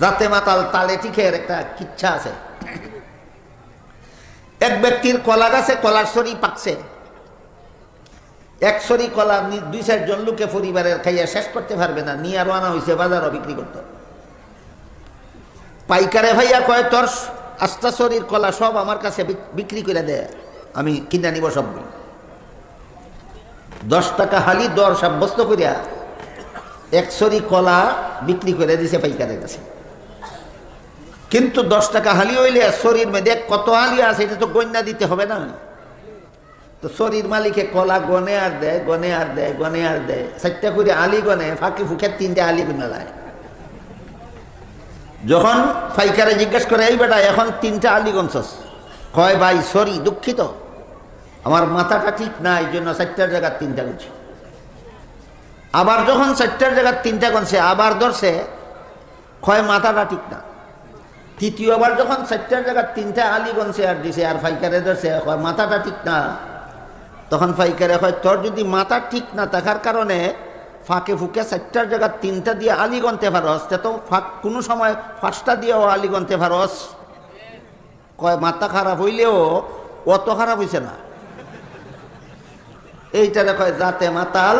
জাতে মাতাল তালে টিকের একটা কিচ্ছা আছে। এক ব্যক্তির কলা গাছে কলার সরি পাকছে। এক সরি কলা দুই চারজন লোকে পরিবারের খাইয়া শেষ করতে পারবে না, নিয়ে আরও আনা হয়েছে বাজারও বিক্রি করতে। পাইকারে ভাইয়া কয়, তোর আস্তা শরীর কলা সব আমার কাছে বিক্রি করে দেয় আমি কিনে নিব সবগুলো। দশ টাকা হালি দর সাব্যস্ত করিয়া একশরি কলা বিক্রি করে দিছে পাইকারের কাছে। কিন্তু দশ টাকা হালি হইলে শরীর মেয়েদে কত হালি আছে, এটা তো গণ্যা দিতে হবে না। তো শরীর মালিকে কলা গনে আর দেয়, গনে আর দেয়, গনে আর দেয়। চারটা করে আলি গনে, ফাঁকি ফুকে তিনটে আলি গুনে লায় যখন পাইকারে জিজ্ঞেস করে, এই বেটা, এখন তিনটা আলি গনছস? কয়, ভাই সরি দুঃখিত। আমার মাথাটা ঠিক না, এই জন্য চারটার জায়গার তিনটা গুছি আবার যখন চারটার জায়গার তিনটা গনছে, আবার ধরছে, কয়, মাথাটা ঠিক না। তৃতীয়বার যখন চারটার জায়গার তিনটা আলি গনছে আর দিছে আর ফাইকারে ধরছে কয় মাথাটা ঠিক না, তখন ফাইকারে কয় তোর যদি মাথা ঠিক না থাকার কারণে ফাঁকে ফুকে চারটার জায়গার তিনটা দিয়ে আলি গনতে পারস তে তো ফাঁক কোনো সময় পাঁচটা দিয়েও আলি গনতে পারস কয়, মাথা খারাপ হইলেও অত খারাপ হইছে না। এইটারে কয়, জাতে মাতাল